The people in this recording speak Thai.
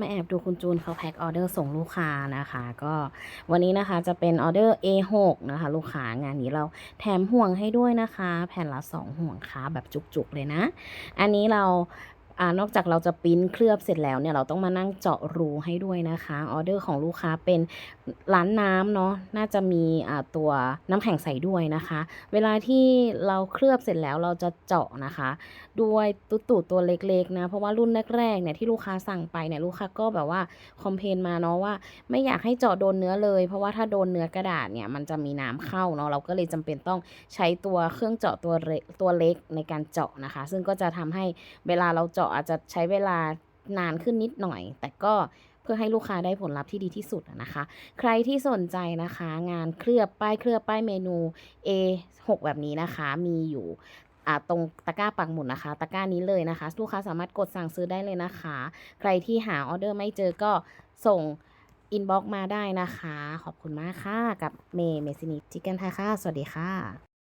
มาแอบดูคุณจูนเขาแพ็คออเดอร์ส่งลูกค้านะคะ ก็วันนี้นะคะจะเป็นออเดอร์ A6 นะคะ ลูกค้างานนี้เราแถมห่วงให้ด้วยนะคะ แผ่นละ 2 ห่วงค่ะแบบจุกๆเลยนะ อันนี้เรา อนอกจากเราจะปิ้นเคลือบเสร็จแล้วเนี่ยเราต้องมานั่งเจาะรูให้ด้วยนะคะออเดอร์ของลูกค้าเป็นร้านน้ำเนาะน่าจะมีตัวน้ำแข็งใสด้วยนะคะ เวลาที่เราเคลือบเสร็จแล้วเราจะเจาะนะคะ ด้วยตุ๊ตูตัวเล็กๆนะเพราะว่ารุ่นแรกๆเนี่ยที่ลูกค้าสั่งไปเนี่ยลูกค้าก็แบบว่าคอมเพนมาเนาะว่า ไม่อยากให้เจาะโดนเนื้อเลย เพราะว่าถ้าโดนเนื้อกระดาษเนี่ยมันจะมีน้ำเข้าเนาะเราก็เลยจำเป็นต้องใช้ตัวเครื่องเจาะตัวเล็กตัวเล็กในการเจาะนะคะ ซึ่งก็จะทำให้เวลาเราเจาะอาจจะใช้เวลานานขึ้นนิดหน่อย แต่ก็เพื่อให้ลูกค้าได้ผลลัพธ์ที่ดีที่สุดนะคะ ใครที่สนใจนะคะ งานเคลือบป้ายเคลือบป้ายเมนู A6 แบบนี้นะคะ มีอยู่ตรงตะกร้าปักหมุดนะคะ ตะกร้านี้เลยนะคะ ลูกค้าสามารถกดสั่งซื้อได้เลยนะคะ ใครที่หาออเดอร์ไม่เจอก็ส่งอินบ็อกมาได้นะคะ ขอบคุณมากค่ะ กับเมย์เมซินิจิกันไทยค่ะ สวัสดีค่ะ